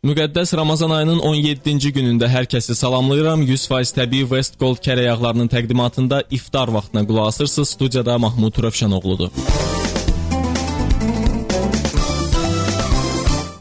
Müqəddəs Ramazan ayının 17-ci günündə hər kəsi salamlayıram. 100% təbii West Gold kərə yağlarının təqdimatında iftar vaxtına qulaq asırsınız. Studiyada Mahmud Rövşənoğludur.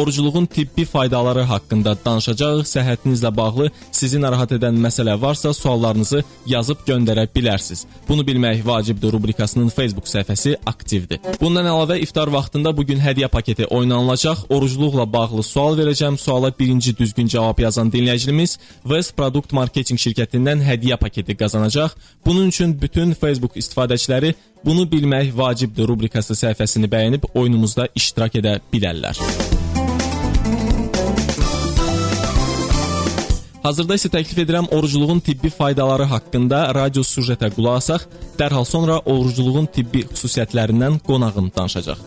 Orucluğun tibbi faydaları haqqında danışacağıq. Səhhətinizlə bağlı sizi narahat edən məsələ varsa, suallarınızı yazıb göndərə bilərsiniz. Bunu bilmək vacibdir rubrikasının Facebook səhifəsi aktivdir. Bundan əlavə iftar vaxtında bu gün hədiyyə paketi oynanılacaq. Orucluqla bağlı sual verəcəm. Suala birinci düzgün cavab yazan dinləyicimiz West Product Marketing şirkətindən hədiyyə paketi qazanacaq. Bunun üçün bütün Facebook istifadəçiləri bunu bilmək vacibdir rubrikası səhifəsini bəyənib oyunumuzda iştirak edə bilərlər. Hazırda isə təklif edirəm orucluğun tibbi faydaları haqqında radio süjetə qulaq asaq, dərhal sonra orucluğun tibbi xüsusiyyətlərindən qonağım danışacaq.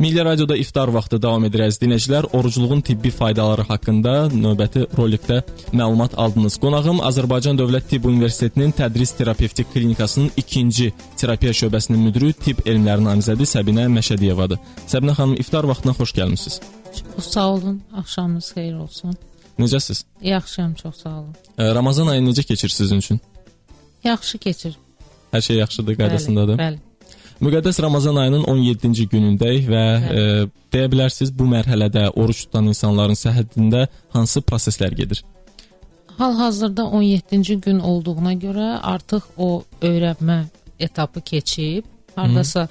Milli Radioda iftar vaxtı davam edir əziz dinləyicilər. Orucluğun tibbi faydaları haqqında növbəti rolikdə məlumat aldınız. Qonağım Azərbaycan Dövlət Tibb Universitetinin Tədris Terapevtik Klinikasının 2-ci terapiya şöbəsinin müdiri, tibb elmləri namizədi Səbinə Məşədiyevadır. Səbinə xanım, iftar vaxtına xoş gəlmisiniz. Çox sağ olun. Axşamınız xeyir olsun. Necəsiz? Yaxşıyam, çox sağ olun. Ə, Ramazan ayı necə keçir sizin üçün? Yaxşı keçir. Hər şey yaxşıdır, qaydasındadır. Bəli. bəli. Müqəddəs Ramazan ayının 17-ci günündəyik və e, deyə bilərsiniz bu mərhələdə oruç tutan insanların səhhətində hansı proseslər gedir? Hal-hazırda 17-ci gün olduğuna görə artıq o öyrənmə etapı keçib. Hardasa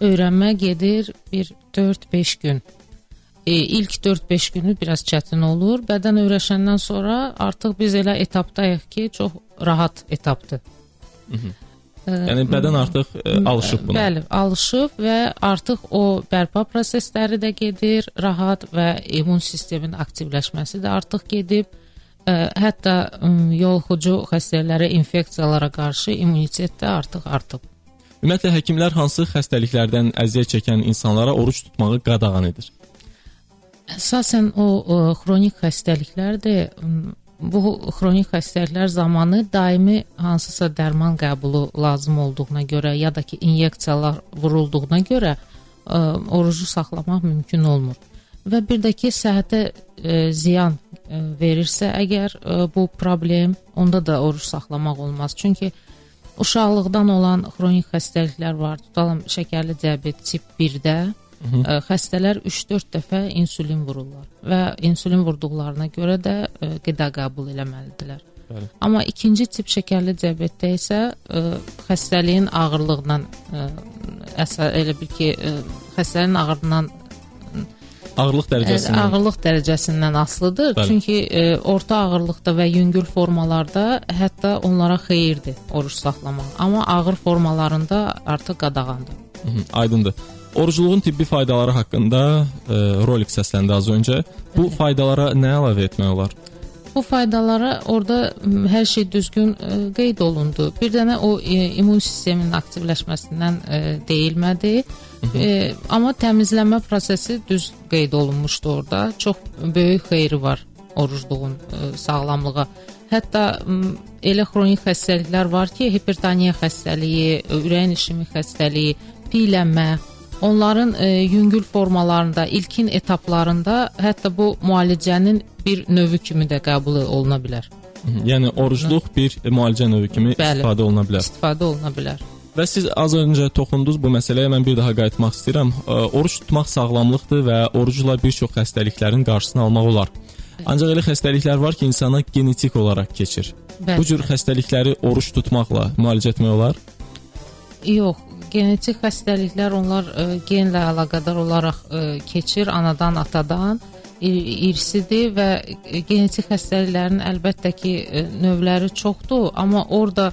öyrənmə gedir bir 4-5 gün. E, ilk 4-5 günü biraz çətin olur. Bədən öyrəşəndən sonra artıq biz elə etapdayıq ki, çox rahat etapdır. Yəni bədən artıq e, alışıb buna. Bəli, alışıb və artıq o bərpa prosesləri də gedir, rahat və immun sistemin aktivləşməsi də artıq gedib. Ə, hətta ə, yoluxucu xəstəliklərə, infeksiyalara qarşı immunitet də artıq artıb. Ümumiyyətlə həkimlər hansı xəstəliklərdən əziyyət çəkən insanlara oruç tutmağı qadağan edir? Əsasən o ə, xronik xəstəliklərdir. Bu xronik xəstəliklər zamanı daimi hansısa dərman qəbulu lazım olduğuna görə ya da ki inyeksiyalar vurulduğuna görə ə, orucu saxlamaq mümkün olmur. Və bir də ki səhhətə ə, ziyan ə, verirsə əgər ə, bu problem, onda da oruc saxlamaq olmaz. Çünki uşaqlıqdan olan xronik xəstəliklər var. Tutalım şəkərli diabet tip 1-də Ə, xəstələr 3-4 dəfə insulin vururlar və insulin vurduqlarına görə də qida qəbul eləməlidirlər. Bəli. Amma ikinci tip şəkərli diabetdə isə ə, xəstəliyin ağırlığından ə, əsə elə bil ki, ə, xəstəliyin ağırlığından Ağırlıq dərəcəsindən. ağırlıq dərəcəsindən asılıdır. Bəli. Çünki ə, orta ağırlıqda və yüngül formalarda hətta onlara xeyirdir oruç saxlamaq. Amma ağır formalarında artıq qadağandır. Hı -hı, Aydındır. Orucluğun tibbi faydaları haqqında e, rolik səsləndi az öncə. Bu faydalara nə əlavə etmək olar? Bu faydalara orada hər şey düzgün ə, qeyd olundu. Bir dənə o ə, immun sisteminin aktivləşməsindən ə, deyilmədi. E, amma təmizləmə prosesi düz qeyd olunmuşdu orada. Çox böyük xeyri var orucluğun ə, sağlamlığa. Hətta elə xronik xəstəliklər var ki, hipertoniya xəstəliyi, ürəyin işimi xəstəliyi, piylənmə, onların e, yüngül formalarında, ilkin etaplarında hətta bu müalicənin bir növü kimi də qəbul oluna bilər. Yəni orucluq bir müalicə növü kimi Bəli. istifadə oluna bilər. İstifadə oluna bilər. Və siz az öncə toxundunuz bu məsələyə. Mən bir daha qayıtmaq istəyirəm. Ə, Oruç tutmaq sağlamlıqdır və orucla bir çox xəstəliklərin qarşısını almaq olar. Ancaq elə xəstəliklər var ki, insana genetik olaraq keçir. Bəli. Bu cür xəstəlikləri oruç tutmaqla müalicə etmək olar? Yox, genetik xəstəliklər onlar ə, genlə əlaqədar olaraq ə, keçir anadan, atadan. İr- irsidir və genetik xəstəliklərin əlbəttə ki ə, növləri çoxdur, amma orada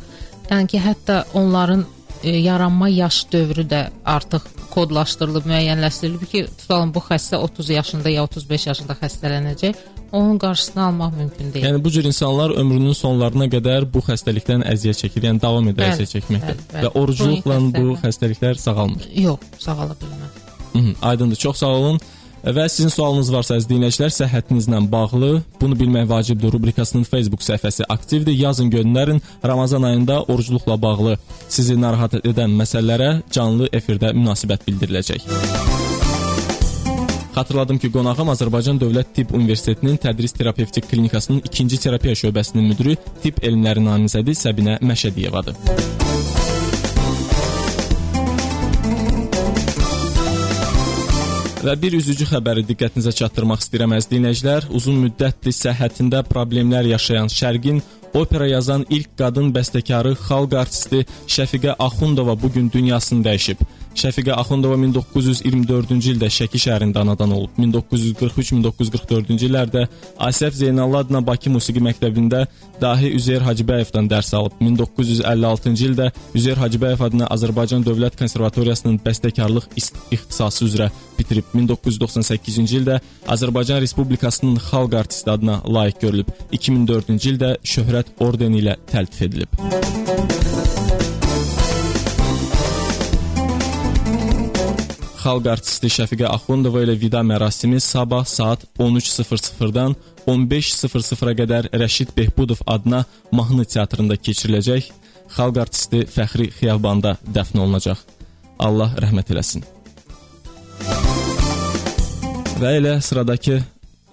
yəni ki hətta onların ə, yaranma yaş dövrü də artıq kodlaşdırılıb, müəyyənləşdirilib ki, tutalım bu xəstə 30 yaşında ya 35 yaşında xəstələnəcək, onun qarşısını almaq mümkün deyil. Yəni bu cür insanlar ömrünün sonlarına qədər bu xəstəlikdən əziyyət çəkir, yəni davam edir Bəli, əziyyət çəkməkdə. bəli, bəli. Və orucluqla bu xəstəliklər. sağalmır. Yox, sağala bilməz. Aydındır. Çox sağ olun. Və sizin sualınız varsa əziz dinləyicilər, səhhətinizlə bağlı bunu bilmək vacibdir rubrikasının Facebook səhifəsi aktivdir. Yazın göndərin. Ramazan ayında orucluqla bağlı sizi narahat edən məsələlərə canlı efirdə münasibət bildiriləcək. Xatırladım ki, qonağım Azərbaycan Dövlət Tibb Universitetinin Tədris Terapevtik Klinikasının 2-ci terapiya şöbəsinin müdiri, tibb elmləri namizədi Səbinə Məşədiyevadır. Və bir üzücü xəbəri diqqətinizə çatdırmaq istəyirəm əziz dinləyicilər. Uzun müddətdir səhhətində problemlər yaşayan Şərqin opera yazan ilk qadın bəstəkarı, xalq artisti Şəfiqə Axundova bu gün dünyasını dəyişib. Şəfiqə Axundova 1924-cü ildə Şəki şəhərində anadan olub. 1943-1944-cü illərdə Asəf Zeynallı adına Bakı Musiqi Məktəbində dahi Üzeyr Hacıbəyevdən dərs alıb. 1956-cı ildə Üzeyr Hacıbəyev adına Azərbaycan Dövlət Konservatoriyasının bəstəkarlıq ixtisası üzrə bitirib. 1998-ci ildə Azərbaycan Respublikasının xalq artisti adına layiq görülüb. 2004-cü ildə şöhrət ordeni ilə təltif edilib. Xalq artisti Şəfiqə Axundova ilə vida mərasimi sabah saat 13:00-dan 15:00-a qədər Rəşid Behbudov adına mahnı teatrında keçiriləcək. Xalq artisti Fəxri Xiyabanda dəfn olunacaq. Allah rəhmət eləsin. Və elə sıradakı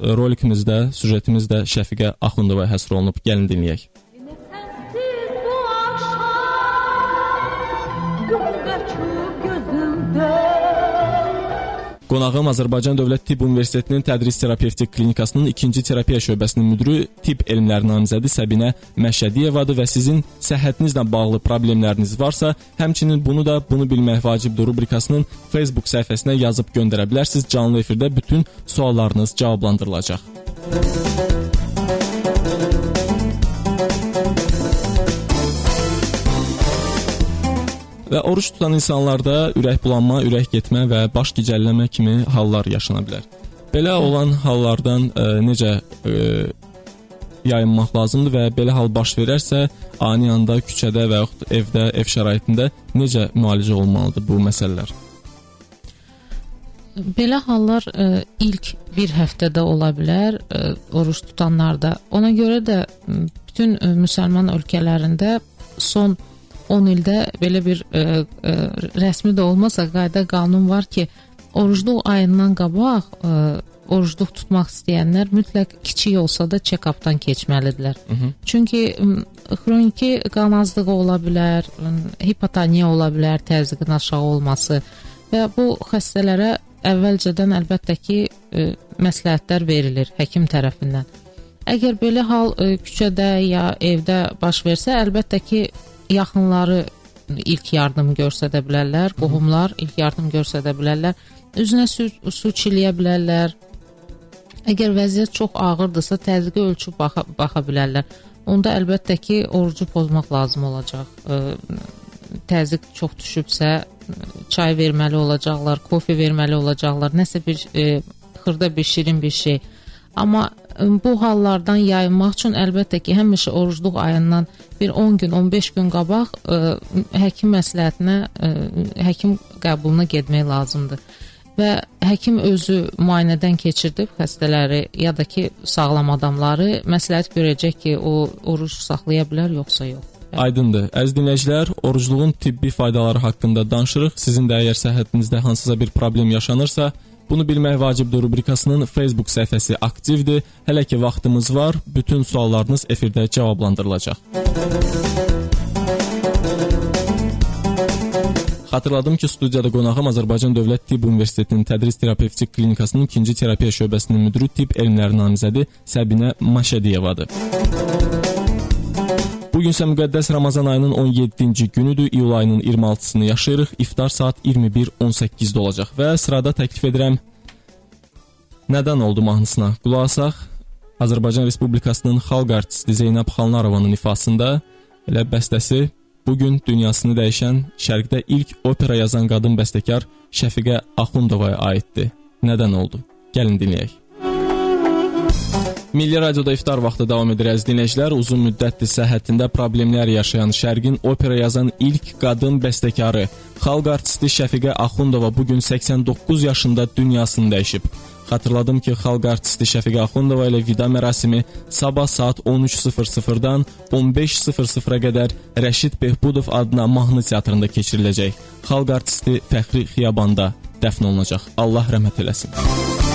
rolikimizdə, süjetimizdə Şəfiqə Axundova həsr olunub. Gəlin dinləyək. Qonağım Azərbaycan Dövlət Tibb Universitetinin Tədris Terapevtik Klinikasının 2-ci terapiya şöbəsinin müdiri, tibb elmləri namizədi Səbinə Məşədiyevadır və sizin səhhətinizlə bağlı problemləriniz varsa, həmçinin bunu da bunu bilmək vacibdir rubrikasının Facebook səhifəsinə yazıb göndərə bilərsiniz. Canlı efirdə bütün suallarınız cavablandırılacaq. Və oruç tutan insanlarda ürək bulanma, ürək getmə və baş gicəlləmə kimi hallar yaşana bilər. Belə olan hallardan ə, necə ə, yayınmaq lazımdır və belə hal baş verərsə, ani anda küçədə və yaxud evdə, ev şəraitində necə müalicə olmalıdır bu məsələlər? Belə hallar ə, ilk bir həftədə ola bilər ə, oruç tutanlarda. Ona görə də bütün ə, müsəlman ölkələrində son 10 ildə belə bir ə, ə, rəsmi də olmasa qayda qanun var ki, orucluq ayından qabaq ə, orucluq tutmaq istəyənlər mütləq kiçik olsa da check-updan keçməlidirlər. Hı -hı. Çünki xroniki qan azlığı ola bilər, hipotoniya ola bilər, təzyiqin aşağı olması və bu xəstələrə əvvəlcədən əlbəttə ki, ə, məsləhətlər verilir həkim tərəfindən. Əgər belə hal ə, küçədə ya evdə baş versə, əlbəttə ki, yaxınları ilk yardım göstərə bilərlər, qohumlar ilk yardım göstərə bilərlər. Üzünə su, su çiləyə bilərlər. Əgər vəziyyət çox ağırdırsa, təzyiqi ölçüb baxa, baxa bilərlər. Onda əlbəttə ki, orucu pozmaq lazım olacaq. Təzyiq çox düşübsə, çay verməli olacaqlar, kofe verməli olacaqlar, nəsə bir e, xırda bir şirin bir şey. Amma bu hallardan yayınmaq üçün əlbəttə ki, həmişə orucluq ayından bir 10 gün, 15 gün qabaq ə, həkim məsləhətinə, ə, həkim qəbuluna getmək lazımdır. Və həkim özü müayinədən keçirdib xəstələri ya da ki, sağlam adamları məsləhət görəcək ki, o oruc saxlaya bilər yoxsa yox. Aydındır. Əziz dinləyicilər, orucluğun tibbi faydaları haqqında danışırıq. Sizin də əgər səhhətinizdə hansısa bir problem yaşanırsa, Bunu bilmək vacibdir rubrikasının Facebook səhifəsi aktivdir. Hələ ki vaxtımız var. Bütün suallarınız efirdə cavablandırılacaq. Xatırladım ki, studiyada qonağım Azərbaycan Dövlət Tibb Universitetinin Tədris Terapevtik Klinikasının 2-ci terapiya şöbəsinin müdiri tibb elmləri namizədi Səbinə Maşədiyevadır. Bu gün isə müqəddəs Ramazan ayının 17-ci günüdür. İyul ayının 26-sını yaşayırıq. İftar saat 21:18-də olacaq və sırada təklif edirəm Nədən oldu mahnısına qulaq asaq. Azərbaycan Respublikasının xalq artisti Zeynəb Xalnarovanın ifasında elə bəstəsi bu dünyasını dəyişən Şərqdə ilk opera yazan qadın bəstəkar Şəfiqə Axundovaya aiddir. Nədən oldu? Gəlin dinləyək. Milli Radioda iftar vaxtı davam edir əziz dinləyicilər. Uzun müddətdir səhhətində problemlər yaşayan Şərqin opera yazan ilk qadın bəstəkarı, xalq artisti Şəfiqə Axundova bu gün 89 yaşında dünyasını dəyişib. Xatırladım ki, xalq artisti Şəfiqə Axundova ilə vida mərasimi sabah saat 13:00-dan 15:00-a qədər Rəşid Behbudov adına mahnı teatrında keçiriləcək. Xalq artisti Fəxri Xiyabanda dəfn olunacaq. Allah rəhmət eləsin.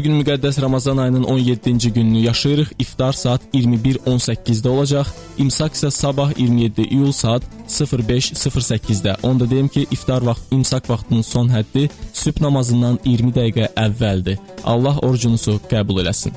Gün müqəddəs Ramazan ayının 17-ci gününü yaşayırıq. İftar saat 21:18-də olacaq. İmsak isə sabah 27 iyul saat 05:08-də. Onu da deyim ki, iftar vaxt imsak vaxtının son həddi sübh namazından 20 dəqiqə əvvəldir. Allah orucunuzu qəbul eləsin.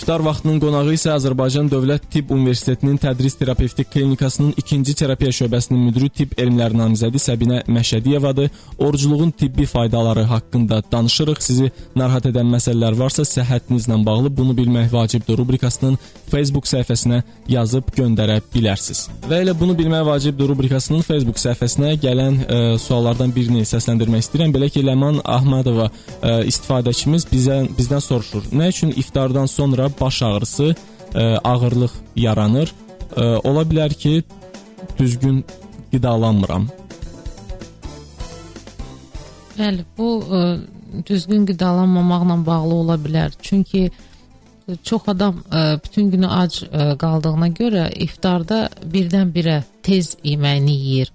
İftar vaxtının qonağı isə Azərbaycan Dövlət Tibb Universitetinin Tədris Terapevtik Klinikasının 2-ci terapiya şöbəsinin müdiri tibb elmləri namizədi Səbinə Məşədiyevadır. Orucluğun tibbi faydaları haqqında danışırıq. Sizi narahat edən məsələlər varsa, səhhətinizlə bağlı bunu bilmək vacibdir rubrikasının Facebook səhifəsinə yazıb göndərə bilərsiniz. Və elə bunu bilmək vacibdir rubrikasının Facebook səhifəsinə gələn ə, suallardan birini səsləndirmək istəyirəm. Belə ki, Ləman Ahmedova ə, istifadəçimiz bizə bizdən soruşur. Nə üçün iftardan sonra baş ağrısı, ə, ağırlıq yaranır? Ə, ola bilər ki, düzgün qidalanmıram. Bəli, bu ə, düzgün qidalanmamaqla bağlı ola bilər. Çünki çox adam ə, bütün günü ac ə, qaldığına görə iftarda birdən-birə tez yeməyini yeyir.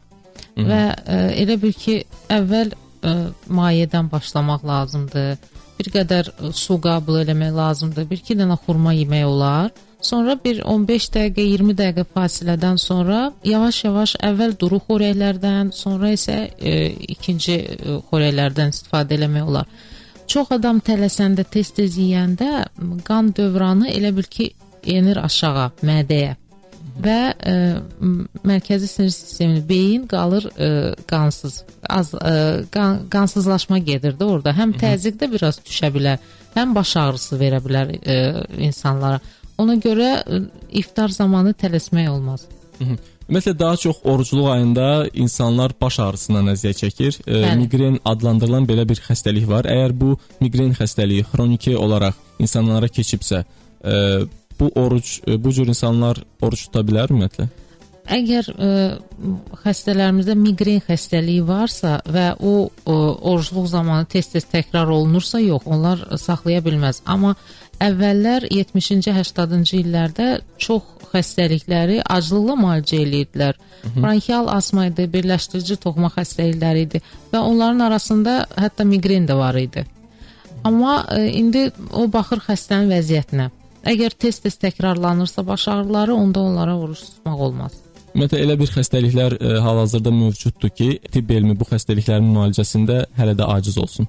Hı -hı. Və ə, elə bil ki, əvvəl ə, mayədən başlamaq lazımdır. Bir qədər ə, su qəbul eləmək lazımdır. Bir-iki dənə xurma yemək olar. Sonra bir 15 dəqiqə, 20 dəqiqə fasilədən sonra yavaş-yavaş əvvəl duru xörəklərdən, sonra isə e, ikinci e, xörəklərdən istifadə eləmək olar. Çox adam tələsəndə, tez-tez yeyəndə qan dövranı elə bil ki, enir aşağı mədəyə və e, m- mərkəzi sinir sistemini beyin qalır e, qansız. Az e, qan, qansızlaşma gedir də orada. Həm təzyiq də biraz düşə bilər, həm baş ağrısı verə bilər e, insanlara. Ona görə e, iftar zamanı tələsmək olmaz. Ümumiyyətlə daha çox orucluq ayında insanlar baş ağrısından əziyyət çəkir. E, Bəli. miqren adlandırılan belə bir xəstəlik var. Əgər bu miqren xəstəliyi xroniki olaraq insanlara keçibsə, e, bu oruc e, bu cür insanlar oruc tuta bilər ümumiyyətlə? Əgər ə, xəstələrimizdə miqren xəstəliyi varsa və o ə, orucluq zamanı tez-tez təkrar olunursa, yox, onlar saxlaya bilməz. Amma əvvəllər 70-ci, 80-cı illərdə çox xəstəlikləri aclıqla müalicə edirdilər. Bronxial asma idi, birləşdirici toxuma xəstəlikləri idi və onların arasında hətta miqren də var idi. Amma ə, indi o baxır xəstənin vəziyyətinə. Əgər tez-tez təkrarlanırsa baş ağrıları, onda onlara oruc tutmaq olmaz. Ümumiyyətlə elə bir xəstəliklər e, hal-hazırda mövcuddur ki, tibb elmi bu xəstəliklərin müalicəsində hələ də aciz olsun.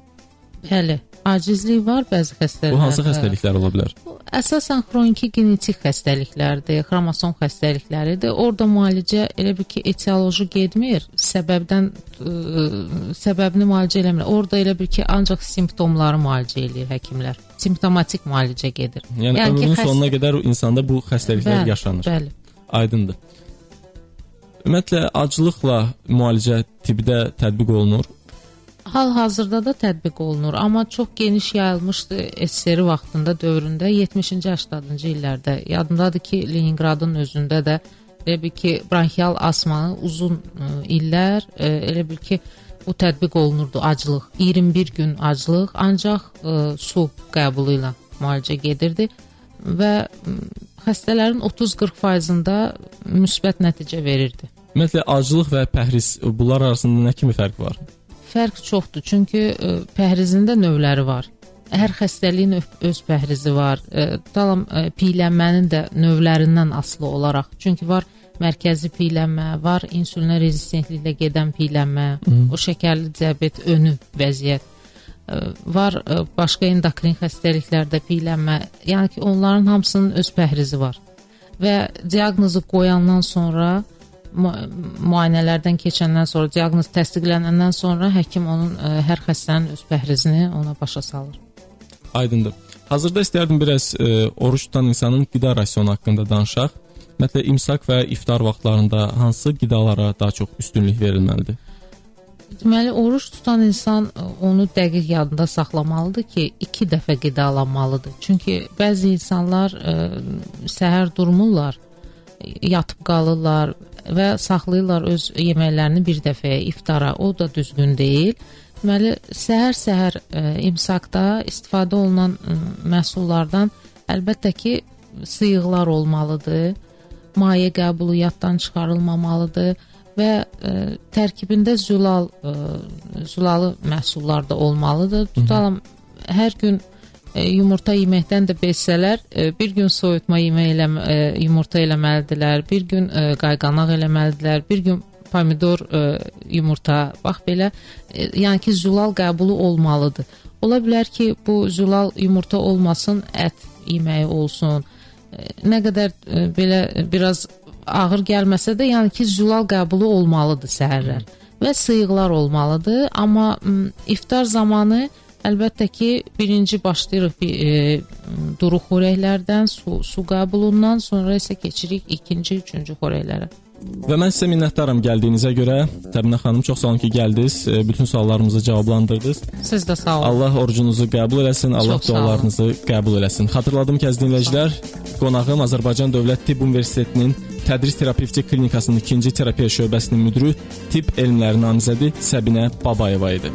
Bəli, acizlik var bəzi xəstəliklərdə. Bu hansı xəstəliklər ola bilər? Bu Əsasən xroniki genetik xəstəliklərdir, xromosom xəstəlikləridir. Orda müalicə elə bir ki, etioloji getmir, səbəbdən ə, səbəbini müalicə eləmir. Orda elə bir ki, ancaq simptomları müalicə eləyir həkimlər. Simptomatik müalicə gedir. Yəni, yəni ömrünün sonuna qədər insanda bu xəstəliklər bəli, yaşanır. Bəli. Aydındır. Ümumiyyətlə aclıqla müalicə tibbdə tətbiq olunur. Hal-hazırda da tətbiq olunur, amma çox geniş yayılmışdı SSR vaxtında, dövründə 70-ci, 80-cı illərdə. Yadımdadır ki, Leningradın özündə də elə bil ki, bronxial asmanı uzun ə, illər ə, elə bil ki, bu tətbiq olunurdu aclıq. 21 gün aclıq, ancaq ə, su qəbulu ilə müalicə gedirdi və xəstələrin 30-40%-ında müsbət nəticə verirdi. Ümumiyyətlə aclıq və pəhriz bunlar arasında nə kimi fərq var? Fərq çoxdur, çünki ə, pəhrizin də növləri var. Hər xəstəliyin öz pəhrizi var. Ə, Dalam ə, piylənmənin də növlərindən asılı olaraq. Çünki var mərkəzi piylənmə, var insulinə rezistentliklə gedən piylənmə, o şəkərli diabet önü vəziyyət. Var başqa endokrin xəstəliklərdə piylənmə. Yəni ki, onların hamısının öz pəhrizi var. Və diaqnozu qoyandan sonra müayinələrdən keçəndən sonra, diaqnoz təsdiqlənəndən sonra həkim onun ə, hər xəstənin öz pəhrizini ona başa salır. Aydındır. Hazırda istərdim biraz e, oruç tutan insanın qida rasionu haqqında danışaq. Ümumiyyətlə imsak və iftar vaxtlarında hansı qidalara daha çox üstünlük verilməlidir? Deməli, oruç tutan insan ə, onu dəqiq yadında saxlamalıdır ki, 2 dəfə qidalanmalıdır. Çünki bəzi insanlar ə, səhər durmurlar, yatıb qalırlar və saxlayırlar öz yeməklərini bir dəfəyə iftara. O da düzgün deyil. Deməli, səhər-səhər ə, imsakda istifadə olunan ə, məhsullardan əlbəttə ki, sıyıqlar olmalıdır. Maye qəbulu yaddan çıxarılmamalıdır. və ə, tərkibində zülal ə, zülalı məhsullar da olmalıdır. Tutalım hər gün yumurta yeməkdən də bezsələr, ə, bir gün soyutma yemək ilə ə, yumurta eləməlidirlər, bir gün ə, qayğanaq eləməlidirlər, bir gün pomidor yumurta, bax belə, yəni ki, zülal qəbulu olmalıdır. Ola bilər ki, bu zülal yumurta olmasın, ət yeməyi olsun. Nə qədər belə biraz ağır gəlməsə də, yəni ki, zülal qəbulu olmalıdır səhərlər və sıyıqlar olmalıdır, amma iftar zamanı əlbəttə ki, birinci başlayırıq bir e, duru xörəklərdən, su, su qəbulundan, sonra isə keçirik ikinci, üçüncü xörəklərə. Və mən sizə minnətdaram gəldiyinizə görə. Təbinə xanım, çox sağ olun ki, gəldiniz. E, Bütün suallarımızı cavablandırdınız. Siz də sağ olun. Allah orucunuzu qəbul eləsin, Allah dualarınızı qəbul eləsin. Xatırladım ki, əziz dinləyicilər, qonağım Azərbaycan Dövlət Tibb Universitetinin Tədris Terapevtik Klinikasının 2-ci terapiya şöbəsinin müdiri, tibb elmləri namizədi Səbinə Babayeva idi.